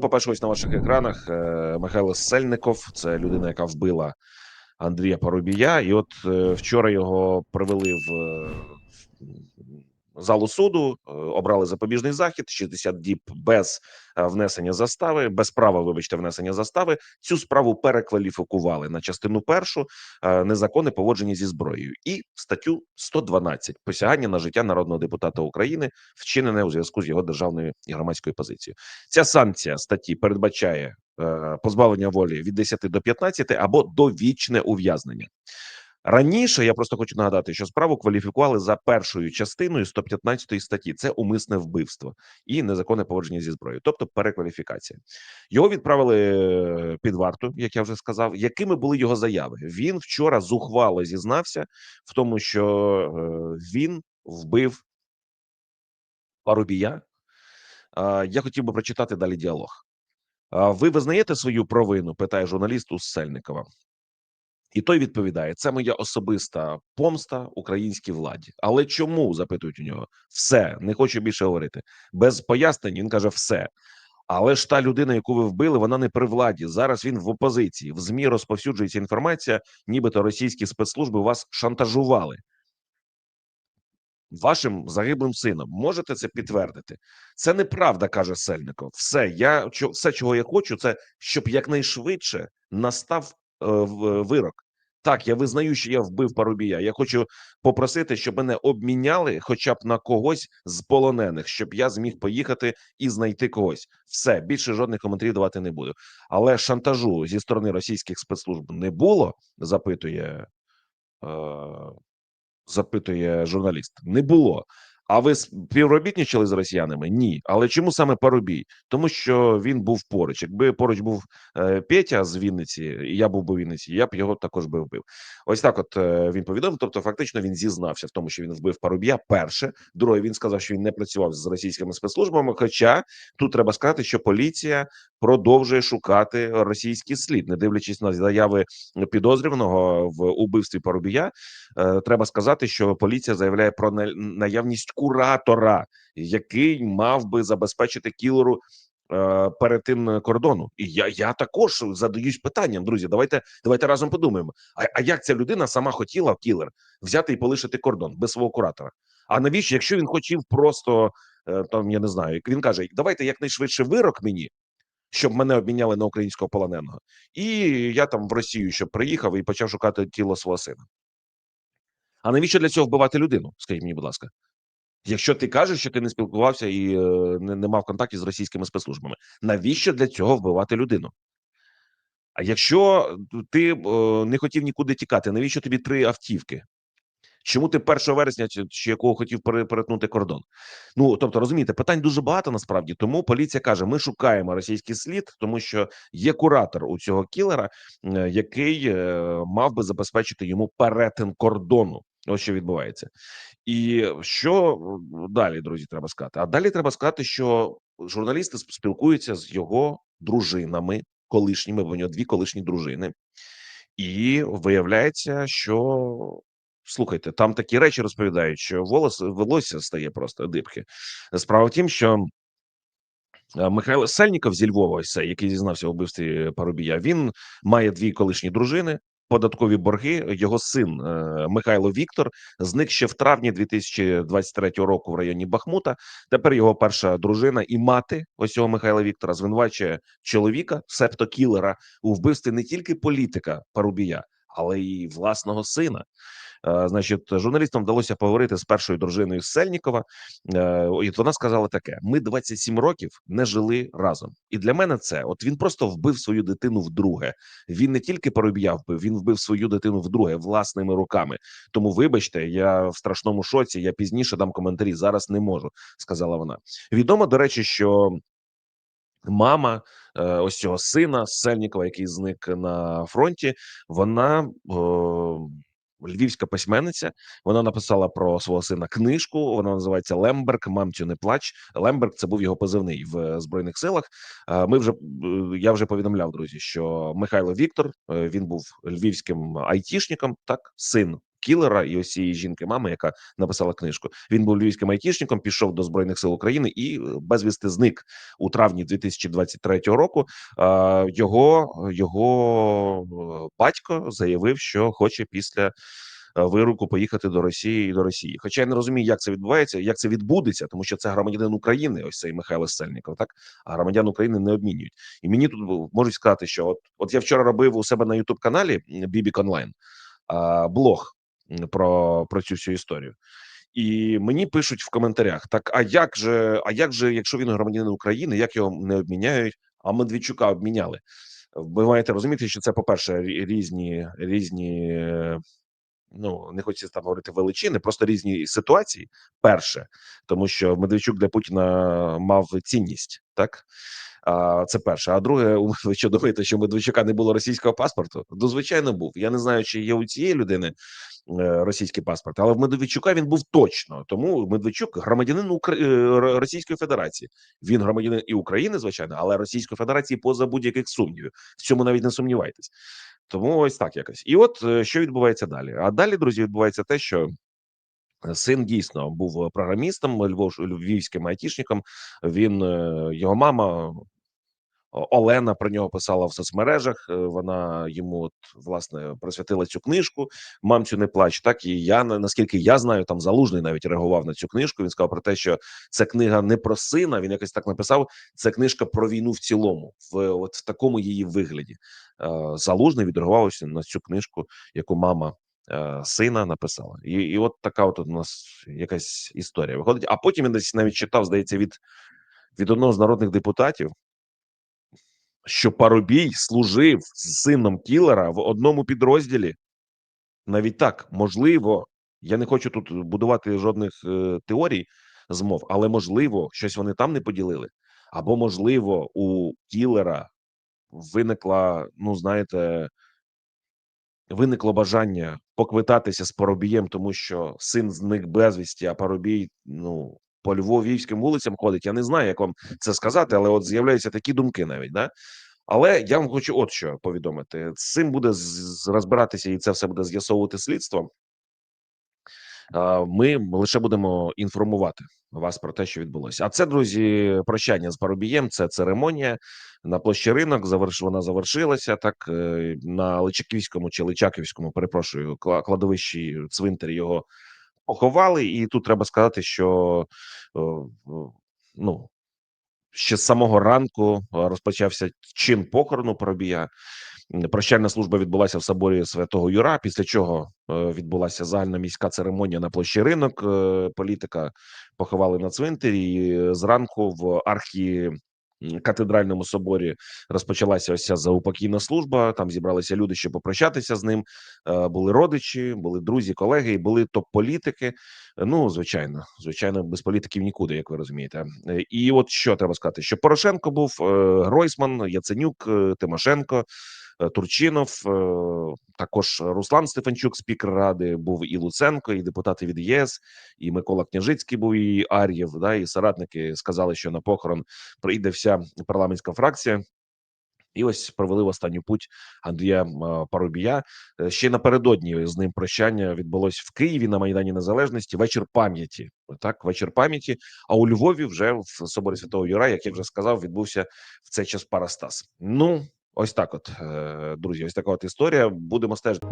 По-перше, ось на ваших екранах е, Михайло Сельников, це людина, яка вбила Андрія Парубія. І от е, вчора його привели в е, в залу суду, е, обрали запобіжний захід, 60 діб без е, внесення застави, без права, вибачте, внесення застави. Цю справу перекваліфікували на частину першу е, незаконне поводження зі зброєю і статтю 112 посягання на життя народного депутата України, вчинене у зв'язку з його державною і громадською позицією. Ця санкція статті передбачає позбавлення волі від 10 до 15 або довічне ув'язнення. Раніше я просто хочу нагадати, що справу кваліфікували за першою частиною 115 статті. Це умисне вбивство і незаконне поводження зі зброєю, тобто перекваліфікація. Його відправили е, під варту, як я вже сказав. Якими були його заяви? Він вчора зухвало зізнався в тому, що е, він вбив Парубія. Я хотів би прочитати далі діалог. Ви визнаєте свою провину? питає журналіст у Сельникова. І той відповідає: це моя особиста помста українській владі. Але чому запитують у нього? Все не хочу більше говорити. Без пояснень він каже: все. Але ж та людина, яку ви вбили, вона не при владі. Зараз він в опозиції. В змі розповсюджується інформація, нібито російські спецслужби вас шантажували. Вашим загиблим сином можете це підтвердити? Це неправда, каже Сельников. Все, я все, чого я хочу, це щоб якнайшвидше настав вирок. Так, я визнаю, що я вбив Парубія. Я хочу попросити, щоб мене обміняли, хоча б на когось з полонених, щоб я зміг поїхати і знайти когось. Все більше жодних коментарів давати не буду. Але шантажу зі сторони російських спецслужб не було. Запитує е, запитує журналіст. Не було. А ви співробітничали з росіянами? Ні. Але чому саме Парубій? Тому що він був поруч. Якби поруч був е, Петя з Вінниці, і я був би в Вінниці, я б його також би вбив. Ось так, от е, він повідомив. Тобто, фактично, він зізнався в тому, що він вбив Парубія. Перше, друге, він сказав, що він не працював з російськими спецслужбами. Хоча тут треба сказати, що поліція продовжує шукати російський слід, не дивлячись на заяви підозрюваного в убивстві Парубія. Е, треба сказати, що поліція заявляє про на- наявність куратора, який мав би забезпечити кілеру е, перетин кордону. І я, я також задаюсь питанням, друзі. Давайте давайте разом подумаємо. А, а як ця людина сама хотіла кілер взяти і полишити кордон без свого куратора? А навіщо, якщо він хотів просто е, там, я не знаю, він каже, давайте якнайшвидше вирок мені. Щоб мене обміняли на українського полоненого, і я там в Росію щоб приїхав і почав шукати тіло свого сина. А навіщо для цього вбивати людину? Скажіть мені, будь ласка. Якщо ти кажеш, що ти не спілкувався і е, не, не мав контактів з російськими спецслужбами, навіщо для цього вбивати людину? А якщо ти е, не хотів нікуди тікати, навіщо тобі три автівки? Чому ти 1 вересня чи, чи якого хотів перетнути кордон? Ну тобто, розумієте, питань дуже багато насправді. Тому поліція каже: ми шукаємо російський слід, тому що є куратор у цього кілера, е, який е, мав би забезпечити йому перетин кордону. Ось що відбувається, і що далі, друзі, треба сказати? А далі треба сказати, що журналісти спілкуються з його дружинами, колишніми, бо у нього дві колишні дружини, і виявляється, що слухайте, там такі речі розповідають, що волос волосся стає просто дибки. Справа в тім, що е, Михайло Сельніков зі Львова, який зізнався у вбивстві Парубія, він має дві колишні дружини. Податкові борги його син е, Михайло Віктор зник ще в травні 2023 року в районі Бахмута. Тепер його перша дружина і мати ось цього Михайла Віктора звинувачує чоловіка, септо кілера, у вбивстві не тільки політика Парубія, але й власного сина. Е, Значить, журналістам вдалося поговорити з першою дружиною Сельнікова, е, і вона сказала таке: ми 27 років не жили разом. І для мене це от він просто вбив свою дитину вдруге. Він не тільки Парубія вбив, він вбив свою дитину вдруге власними руками. Тому, вибачте, я в страшному шоці. Я пізніше дам коментарі. Зараз не можу, сказала вона. Відомо до речі, що мама е, ось цього сина Сельнікова, який зник на фронті, вона. Львівська письменниця, вона написала про свого сина книжку. Вона називається Лемберг. Мамцю не плач. Лемберг це був його позивний в збройних силах. Е, Ми вже е, я вже повідомляв друзі, що Михайло Віктор е, він був львівським айтішником, так син кілера і ось цієї жінки, мами, яка написала книжку. Він був львівським айтішником, пішов до збройних сил України і е, безвісти зник у травні 2023 року. Його його е, батько заявив, що хоче після е, вироку поїхати до Росії і до Росії. Хоча я не розумію, як це відбувається, як це відбудеться, тому що це громадянин України, ось цей Михайло Сельніков, так а громадян України не обмінюють. І мені тут можуть сказати, що от, от я вчора робив у себе на Ютуб каналі Бібік Онлайн блог про, про цю всю історію. І мені пишуть в коментарях: так а як же, а як же, якщо він громадянин України, як його не обміняють? А Медведчука обміняли. Ви маєте розуміти, що це, по-перше, різні різні. Ну не хочеться там говорити величини, просто різні ситуації. Перше, тому що Медведчук для Путіна мав цінність, так а це перше. А друге, ви що думаєте, що Медведчука не було російського паспорту? Ну, звичайно, був. Я не знаю, чи є у цієї людини е, російський паспорт, але в Медведчука він був точно. Тому Медведчук громадянин Укра... е, Російської Федерації. Він громадянин і України, звичайно, але Російської Федерації поза будь-яких сумнівів. В цьому навіть не сумнівайтесь. Тому ось так якось. І от е, що відбувається далі? А далі, друзі, відбувається те, що Син дійсно був програмістом, львов, львівським айтішником. Він е, його мама Олена про нього писала в соцмережах. е, Вона йому от, власне присвятила цю книжку. Мамцю не плач. Так і я наскільки я знаю, там залужний навіть реагував на цю книжку. Він сказав про те, що це книга не про сина. Він якось так написав. Це книжка про війну в цілому, в от в такому її вигляді. Е, Залужний відреагував ось на цю книжку, яку мама. е, Сина написала, і, і от така от у нас якась історія виходить. А потім я десь навіть читав, здається, від, від одного з народних депутатів, що Парубій служив з сином кілера в одному підрозділі. Навіть так, можливо, я не хочу тут будувати жодних е, теорій змов, але можливо, щось вони там не поділили. Або, можливо, у кілера виникла, ну знаєте, виникло бажання поквитатися з Парубієм, тому що син зник безвісті, а Парубій, ну, по львовівським вулицям ходить. Я не знаю, як вам це сказати, але от з'являються такі думки навіть, да? Але я вам хочу от що повідомити: з цим буде розбиратися, і це все буде з'ясовувати слідство. Ми лише будемо інформувати вас про те, що відбулося. А це, друзі, прощання з Парубієм. Це церемонія на площі ринок. Заверш вона завершилася так е, на Личаківському чи Личаківському, перепрошую, кладовищі цвинтарі його поховали. І тут треба сказати, що е, ну ще з самого ранку е, розпочався чин похорону Парубія. Прощальна служба відбулася в соборі Святого Юра. Після чого е, відбулася загальна міська церемонія на площі ринок. Політика поховали на цвинтарі. І зранку в архі. Катедральному соборі розпочалася ось ця заупокійна служба. Там зібралися люди, щоб попрощатися з ним. Е, Були родичі, були друзі, колеги, і були топ-політики. Ну, звичайно, звичайно, без політиків нікуди, як ви розумієте. Е, І от що треба сказати: що Порошенко був е, Гройсман, Яценюк, Тимошенко, Турчинов, е, також Руслан Стефанчук, спікер ради, був і Луценко, і депутати від ЄС, і Микола Княжицький був і Ар'єв. Да, і соратники сказали, що на похорон прийде вся парламентська фракція. І ось провели в останню путь Андрія Парубія. Е, Ще напередодні з ним прощання відбулось в Києві на Майдані Незалежності. Вечір пам'яті. Так, вечір пам'яті. А у Львові вже в соборі Святого Юра, як я вже сказав, відбувся в цей час Парастас. Ну ось так, от е, друзі, ось така от історія. Будемо стежити.